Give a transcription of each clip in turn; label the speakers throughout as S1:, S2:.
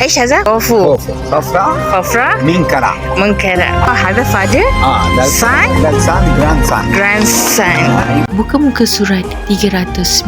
S1: ايش هذا؟ خوفو
S2: خوف صفراء
S1: خفرة
S2: منكرة
S1: منكرة هذا father
S2: اه ده
S1: Son?
S2: ده السان جراند سان
S1: grandson
S3: Buka muka surat 390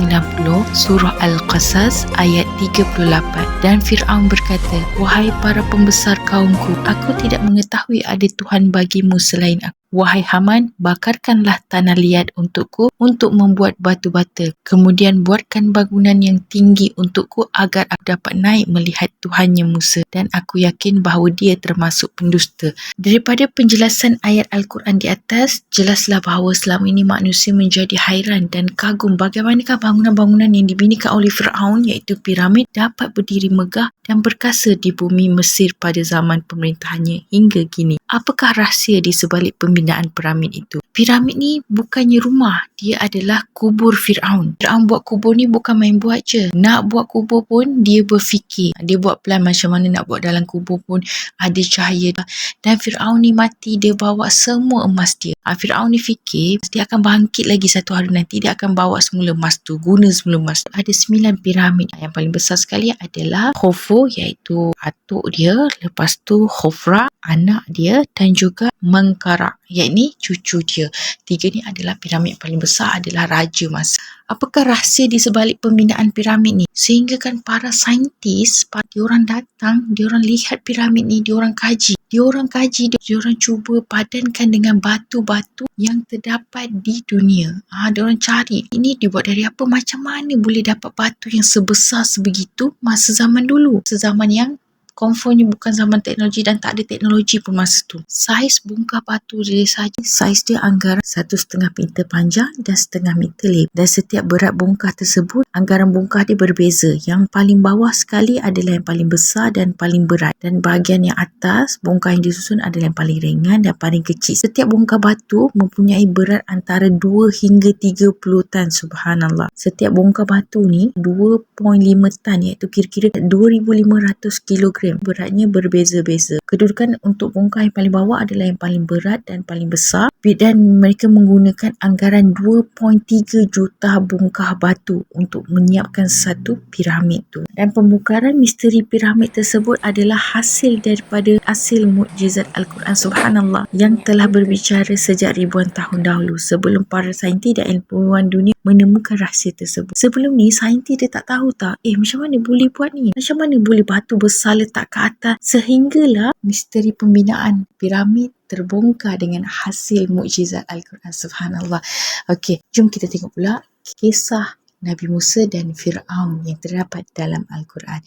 S3: Surah Al-Qasas ayat 38 dan Fir'aun berkata Wahai para pembesar kaumku aku tidak mengetahui ada Tuhan bagimu selain aku Wahai Haman, bakarkanlah tanah liat untukku untuk membuat batu bata. Kemudian buatkan bangunan yang tinggi untukku agar aku dapat naik melihat Tuhannya Musa dan aku yakin bahawa dia termasuk pendusta. Daripada penjelasan ayat Al-Quran di atas, jelaslah bahawa selama ini manusia menjadi hairan dan kagum bagaimanakah bangunan-bangunan yang dibinakan oleh Fir'aun iaitu piramid dapat berdiri megah dan berkasa di bumi Mesir pada zaman pemerintahannya hingga kini. Apakah rahsia di sebalik pembinaan piramid itu? Piramid ni bukannya rumah, dia adalah kubur Fir'aun. Fir'aun buat kubur ni bukan main buat je. Nak buat kubur pun dia berfikir. Dia buat plan macam mana nak buat dalam kubur pun ada cahaya. Dan Fir'aun ni mati, dia bawa semua emas dia. Ha, Fir'aun ni fikir dia akan bangkit lagi satu hari nanti. Dia akan bawa semula emas tu, guna semula emas. Ada sembilan piramid. Yang paling besar sekali adalah Khufu iaitu atuk dia. Lepas tu Khufra, anak dia dan juga Mengkara iaitu cucu dia. Tiga ni adalah piramid paling besar adalah raja masa. Apakah rahsia di sebalik pembinaan piramid ni? Sehingga kan para saintis, para diorang datang, diorang lihat piramid ni, diorang kaji. Diorang kaji, diorang cuba padankan dengan batu-batu yang terdapat di dunia. Ha, diorang cari, ini dibuat dari apa? Macam mana boleh dapat batu yang sebesar sebegitu masa zaman dulu? Sezaman yang confirmnya bukan zaman teknologi dan tak ada teknologi pun masa tu. Saiz bongkar batu dia saja, saiz dia anggaran satu setengah meter panjang dan setengah meter lebar. Dan setiap berat bongkar tersebut, anggaran bongkar dia berbeza. Yang paling bawah sekali adalah yang paling besar dan paling berat. Dan bahagian yang atas, bongkar yang disusun adalah yang paling ringan dan paling kecil. Setiap bongkar batu mempunyai berat antara 2 hingga 30 tan. Subhanallah. Setiap bongkar batu ni 2.5 tan iaitu kira-kira 2500 kilogram beratnya berbeza-beza. Kedudukan untuk bongkar yang paling bawah adalah yang paling berat dan paling besar dan mereka menggunakan anggaran 2.3 juta bongkar batu untuk menyiapkan satu piramid tu. Dan pembukaran misteri piramid tersebut adalah hasil daripada hasil mukjizat Al-Quran Subhanallah yang telah berbicara sejak ribuan tahun dahulu sebelum para saintis dan ilmuwan dunia menemukan rahsia tersebut. Sebelum ni saintis dia tak tahu tak, eh macam mana boleh buat ni? Macam mana boleh batu besar letak letak ke atas sehinggalah misteri pembinaan piramid terbongkar dengan hasil mukjizat Al-Quran subhanallah. Okey, jom kita tengok pula kisah Nabi Musa dan Firaun yang terdapat dalam Al-Quran.